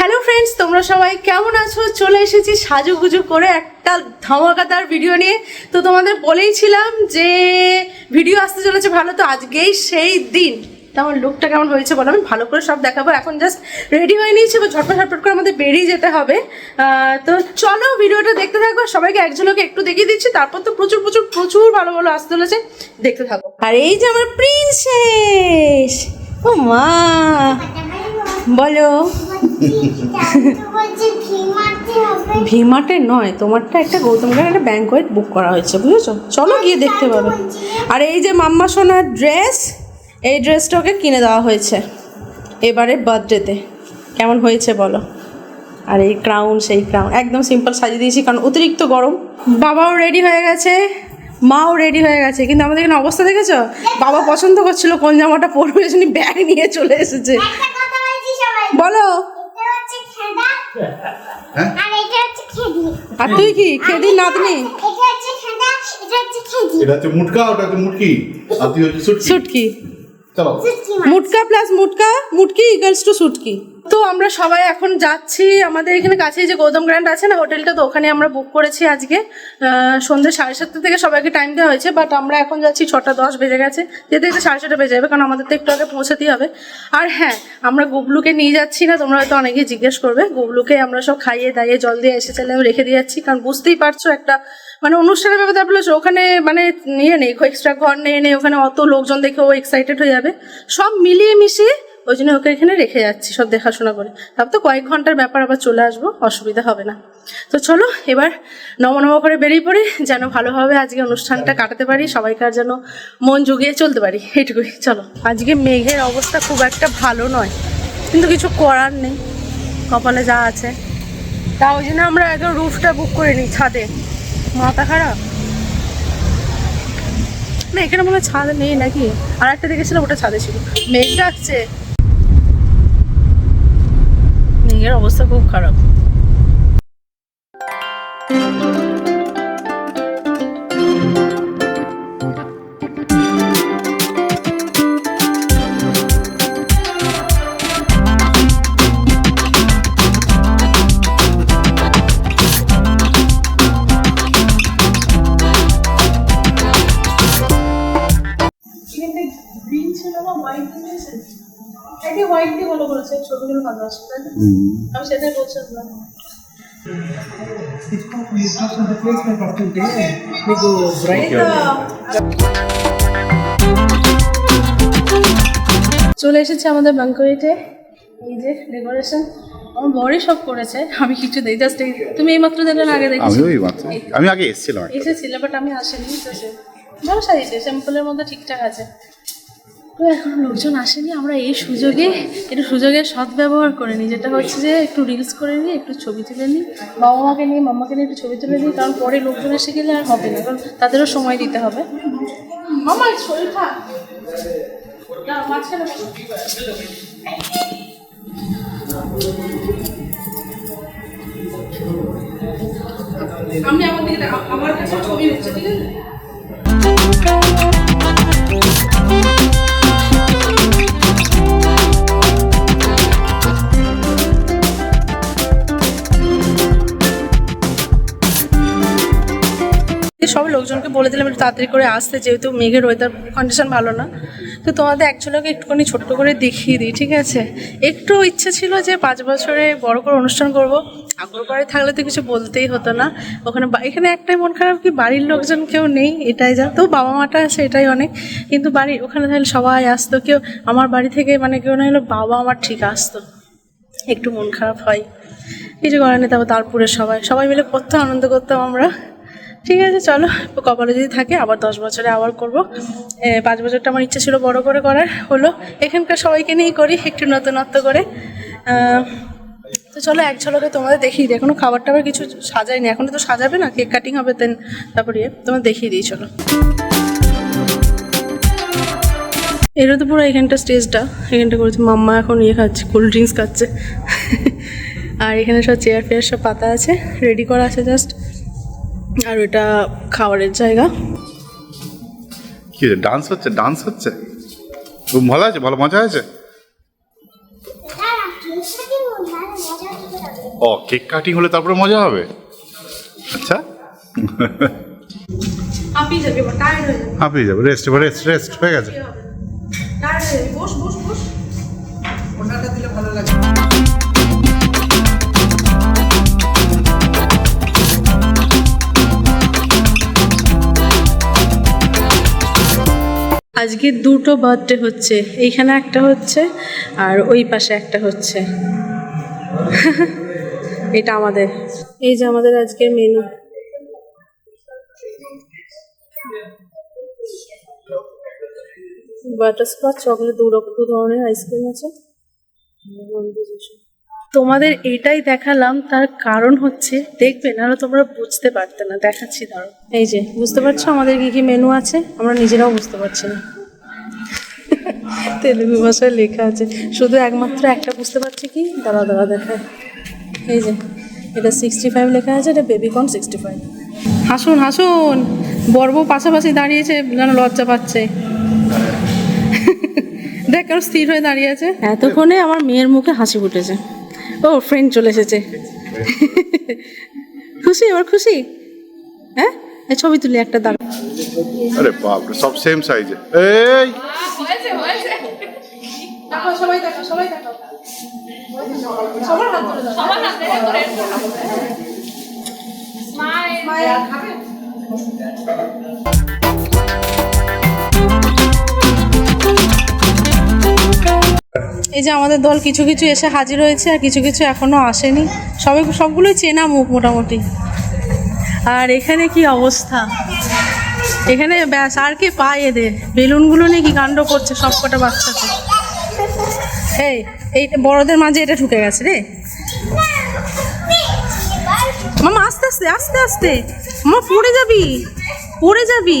Hello friends তোমরা সবাই কেমন আছো? চলে এসেছি সাজুগুজু করে একটা ধামাকাদার ভিডিও নিয়ে। তো তোমাদের বলেইছিলাম যে ভিডিও আসতে চলেছে ভালো, তো আজকেই সেই দিন। আমার লুকটা কেমন হয়েছে বলো, আমি ভালো করে সব দেখাবো। এখন জাস্ট রেডি হয়ে নিয়েছি, এবার ঝটপট ঝটপট করে আমাদের বেরিয়ে যেতে হবে। তো চলো ভিডিওটা দেখতে থাকো। সবাইকে একজনকে একটু দেখিয়ে দিচ্ছি, তারপর তো প্রচুর প্রচুর প্রচুর ভালো ভালো আসতে চলেছে। দেখতে থাকো। আর এই যে আমার প্রিন্সেস ও মা! বলো। ভিমার্টে নয় তোমারটা একটা গৌতম গাড়ি একটা ব্যাঙ্কোয়েট বুক করা হয়েছে বুঝেছ? চলো গিয়ে দেখতে পাবে আর এই যে মাম্মা সোনার ড্রেস এই ড্রেসটা ওকে কিনে দেওয়া হয়েছে এবারে বার্থডেতে কেমন হয়েছে বলো? আর এই ক্রাউন সেই ক্রাউন একদম সিম্পল সাজিয়ে দিয়েছি কারণ অতিরিক্ত গরম। বাবাও রেডি হয়ে গেছে মাও রেডি হয়ে গেছে কিন্তু আমাদের এখানে অবস্থা দেখেছ? বাবা পছন্দ করছিল কোন জামাটা পরবে জন্য ব্যাগ নিয়ে চলে এসেছে। বলো। আর তুই কি? খেদি নাতনি? এটা হচ্ছে মুটকা ওটা হচ্ছে মুটকি আর তুই হচ্ছে সুটকি। সুটকি। চলো। মুটকা প্লাস মুটকা মুটকি ইকুয়ালস টু সুটকি। তো আমরা সবাই এখন যাচ্ছি। আমাদের এখানে কাছেই যে গৌতম গ্র্যান্ড আছে না, হোটেলটা তো ওখানে আমরা বুক করেছি আজকে। সন্ধ্যে সাড়ে সাতটা থেকে সবাইকে টাইম দেওয়া হয়েছে বাট আমরা এখন যাচ্ছি ছটা দশ বেজে গেছে। যেতে যেতে সাড়ে ছটা বেজে যাবে, কারণ আমাদের তো একটু আগে পৌঁছাতেই হবে। আর হ্যাঁ আমরা গুবলুকে নিয়ে যাচ্ছি না, তোমরা হয়তো অনেকেই জিজ্ঞেস করবে। গুবলুকে আমরা সব খাইয়ে দাইয়ে জল দিয়ে এসে চাইলে রেখে দিয়ে যাচ্ছি, কারণ বুঝতেই পারছ একটা মানে অনুষ্ঠানের ব্যাপারে হচ্ছে ওখানে মানে নিয়ে নেই এক্সট্রা ঘর নিয়ে নেই, ওখানে অত লোকজন দেখে ও এক্সাইটেড হয়ে যাবে। সব মিলিয়ে মিশিয়ে ওই জন্য ওকে এখানে রেখে যাচ্ছি সব দেখাশোনা করে। তারপর তো কয়েক ঘণ্টার ব্যাপার, আবার চলে আসব, অসুবিধা হবে না। তো চলো, এবার নম নম করে বেরিয়ে পড়ি, যেন ভালোভাবে আজকে অনুষ্ঠানটা কাটাতে পারি, সবাইকার যেন মন জুগিয়ে চলতে পারি, এইটুকুই। চলো, আজকে মেঘের অবস্থা খুব একটা ভালো নয়, কিন্তু কিছু করার নেই, কপালে যা আছে। তা ওই জন্য আমরা একদম রুফটা বুক করে নিই ছাদে। মাথা খারাপ? না, এখানে মনে হয় ছাদ নেই নাকি? আর একটা দেখেছিলাম, ওটা ছাদে ছিল। মেঘ ডাকছে। মেঘের অবস্থা খুব খারাপ। ভালো আছে আমি সেটাই বলছিলাম চলে এসেছে আমাদের বাংকুড়িতে এই যে ডেকোরেশন আমার বরই সব করেছে আমি কিছু দেই জাস্ট তুমি এইমাত্র দেখলে আগে দেখেছি। আমি আগে এসেছিলাম এসেছিলাম বাট আমি আসিনি ভালো সাজিয়েছে স্যাম্পলের মধ্যে ঠিকঠাক আছে। তো এখন লোকজন আসেনি, আমরা এই সুযোগে, একটু সুযোগের সদ্ব্যবহার করে নিই। যেটা হচ্ছে যে, একটু রিলস করে নিই, একটু ছবি তুলে নিই। বাবা মাকে নিয়ে, মাম্মাকে নিয়ে একটু ছবি তুলে নিই, কারণ পরে লোকজন এসে গেলে আর হবে না, কারণ তাদেরও সময় দিতে হবে। আমার শরীরটা। আমি আমার দিকে আমার কাছে ছবি হচ্ছে, ঠিক আছে? লোকজনকে বলে দিলাম একটু তাড়াতাড়ি করে আসতে, যেহেতু মেঘের ওয়েদার কন্ডিশন ভালো না। তো তোমাদের অ্যাকচুয়ালি একটুখানি ছোট্ট করে দেখিয়ে দিই, ঠিক আছে? একটু ইচ্ছে ছিল যে পাঁচ বছরে বড় করে অনুষ্ঠান করব। আগ্রহ বাড়ি থাকলে তো কিছু বলতেই হতো না। ওখানে এখানে একটাই মন খারাপ কি বাড়ির লোকজন কেউ নেই, এটাই যা। তো বাবা মাটা আছে, এটাই অনেক। কিন্তু বাড়ি ওখানে তাহলে সবাই আসতো, কেউ আমার বাড়ি থেকে মানে কেউ না হলো বাবা আমার ঠিক আসতো। একটু মন খারাপ হয়। কিছু করার নেই তারপর তারপরে সবাই সবাই মিলে কত আনন্দ করতাম আমরা। ঠিক আছে চলো। কপালে যদি থাকে আবার দশ বছরে আবার করব। পাঁচ বছরটা আমার ইচ্ছা ছিল বড় করে করার হলো এখানকার সবাইকে নিয়েই করি একটু নতুনত্ব করে। তো চলো এক ঝলকে তোমাদের দেখিয়ে দিই। এখনও খাবার টাবার কিছু সাজাইনি এখনও তো সাজাবে না? কেক কাটিং হবে দেন তারপরে ইয়ে, তোমাদের দেখিয়ে দিই চলো। এটা তো পুরো এখানটা স্টেজটা। এখানটা করেছে মাম্মা এখন ইয়ে খাচ্ছে কোল্ড ড্রিঙ্কস খাচ্ছে। আর এখানে সব চেয়ার ফেয়ার সব পাতা আছে রেডি করা আছে জাস্ট। আর এটা খাবারের জায়গা। কি ডান্স হচ্ছে ডান্স হচ্ছে? খুব ভালো আছে? ভালো মজা আছে? ও কেক কাটিং হলে তারপরে মজা হবে? আচ্ছা। হাঁপিয়ে যাবে রেস্ট রেস্ট রেস্ট হয়ে গেছে। আজকে দুটো বার্থডে হচ্ছে। এইখানে একটা হচ্ছে আর ওই পাশে একটা হচ্ছে। এটা আমাদের। এই যে আমাদের আজকের মেনু বাটারস্কচ চকলেট দু রকম দু ধরনের আইসক্রিম আছে। তোমাদের এটাই দেখালাম, তার কারণ হচ্ছে, দেখবে, নাহলে তোমরা বুঝতে পারতে না, দেখাচ্ছি, ধরো। এই যে, বুঝতে পারছ আমাদের কি কি মেনু আছে? আমরা নিজেরাও বুঝতে পারছি না। তেলেগু ভাষায় লেখা আছে, শুধু একমাত্র একটা বুঝতে পারছি কি? দাঁড়া দাঁড়া দেখায় এই যে, এটা সিক্সটি ফাইভ লেখা আছে, এটা বেবিকর্ন সিক্সটি ফাইভ হাসুন হাসুন বর্ব পাশাপাশি দাঁড়িয়েছে, যেন লজ্জা পাচ্ছে। দেখ কেন স্থির হয়ে দাঁড়িয়ে আছে। এতক্ষণে আমার মেয়ের মুখে হাসি ফুটেছে। ও ফ্রেন্ড চলে এসেছে। খুশি? এবার খুশি? হ্যাঁ? এই ছবি তুলি একটা দাঁড়া। আরে বাপরে সব সেম সাইজে এই! দেখো সবাই দেখো সবাই দেখো। সবার হাত ধরে সবার হাতে এই যে আমাদের দল কিছু কিছু এসে হাজির হয়েছে আর কিছু কিছু এখনও আসেনি। সবাই সবগুলোই চেনা মুখ মোটামুটি। আর এখানে কি অবস্থা? এখানে ব্যাস, আর কে পায় এদের? বেলুনগুলো নিয়ে কি কাণ্ড করছে সব কটা বাচ্চাকে এই এই বড়দের মাঝে এটা ঢুকে গেছে রে। মামা, আস্তে আস্তে আস্তে আস্তে। মামা, পড়ে যাবি? পড়ে যাবি?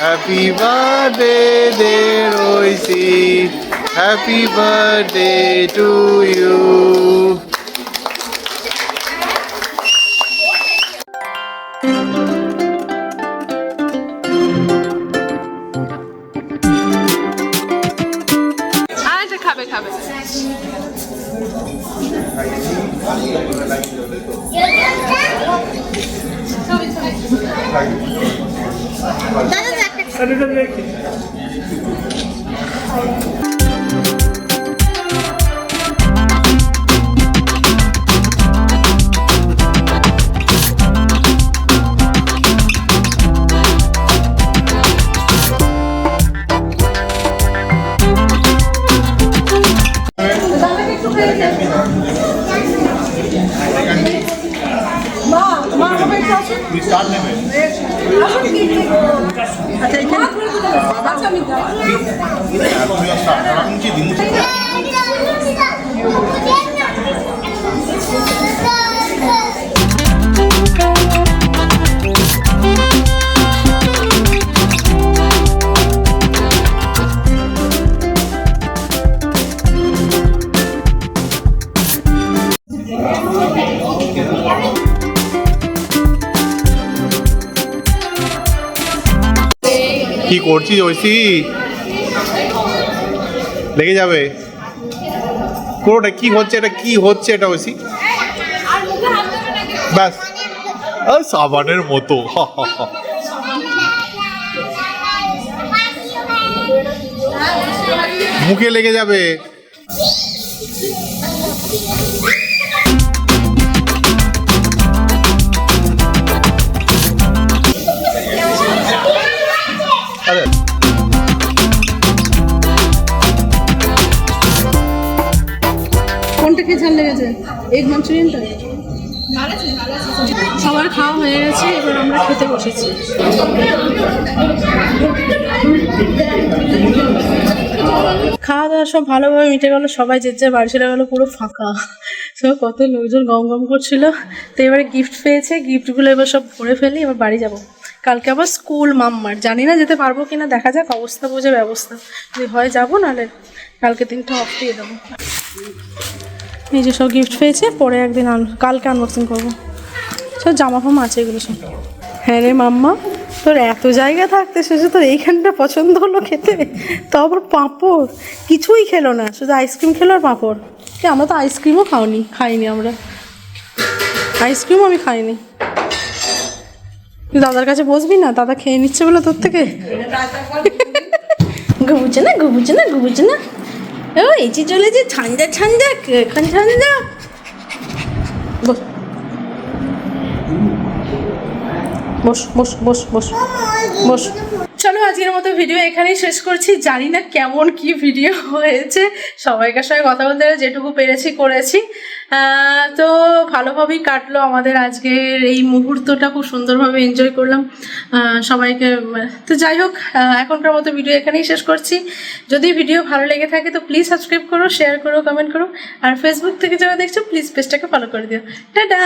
Happy birthday, dear Oisi. Happy birthday to you. আর এটা খাবে খাবে ঐশী লেগে যাবে। পুরোটা কি হচ্ছে, এটা কি হচ্ছে, এটা ঐশী ব্যাস। সাবানের মতো। মুখে লেগে যাবে। সবার খাওয়া হয়ে গেছে, এবার আমরা খেতে বসেছি। খাওয়া দাওয়া সব ভালোভাবে মিটে গেল, সবাই যে যার বাড়ি চলে গেলো পুরো ফাঁকা। সব কত লোকজন গম গম করছিল। তো এবারে গিফট পেয়েছে গিফটগুলো এবার সব ভরে ফেলি, এবার বাড়ি যাব। কালকে আবার স্কুল মাম্মার। জানি না যেতে পারব কিনা, দেখা যাক, অবস্থা বুঝে ব্যবস্থা। যদি হয় যাব, নাহলে কালকে দিনটা অফ দিয়ে দেবো। এই যে সব গিফট পেয়েছে পরে একদিন কালকে আনবক্সিং করব। সব জামা ফামা আছে এগুলো সব। হ্যাঁ রে মাম্মা তোর এত জায়গা থাকতে শুধু তোর এইখানটা পছন্দ হলো খেতে। তো আবার পাঁপড় কিছুই খেলো না শুধু আইসক্রিম খেলো আর পাঁপড়। এ, আমরা তো আইসক্রিমও খাওনি খাইনি আমরা। আইসক্রিমও আমি খাইনি। তুই দাদার কাছে বসবি না দাদা খেয়ে নিচ্ছে বলে তোর থেকে? ঘুমুচ্ছে না ঘুমুচ্ছে না ঘুমুচ্ছে না। ও এসে চলেছে ঠান্ডা ঠান্ডা এখন ঠান্ডা বস। বস বস বস বস বস। চলো, আজকের মতো ভিডিও এখানেই শেষ করছি। জানি না কেমন কি ভিডিও হয়েছে। সবাইকার সঙ্গে কথা বলতে যেটুকু পেরেছি, করেছি। তো ভালোভাবেই কাটলো আমাদের আজকের এই মুহূর্তটা। খুব সুন্দরভাবে এনজয় করলাম। সবাইকে, তো যাই হোক এখনকার মতো ভিডিও এখানেই শেষ করছি। যদি ভিডিও ভালো লেগে থাকে, তো প্লিজ সাবস্ক্রাইব করো শেয়ার করো কমেন্ট করো। আর ফেসবুক থেকে যারা দেখছ প্লিজ পেজটাকে ফলো করে দিও। টাটা!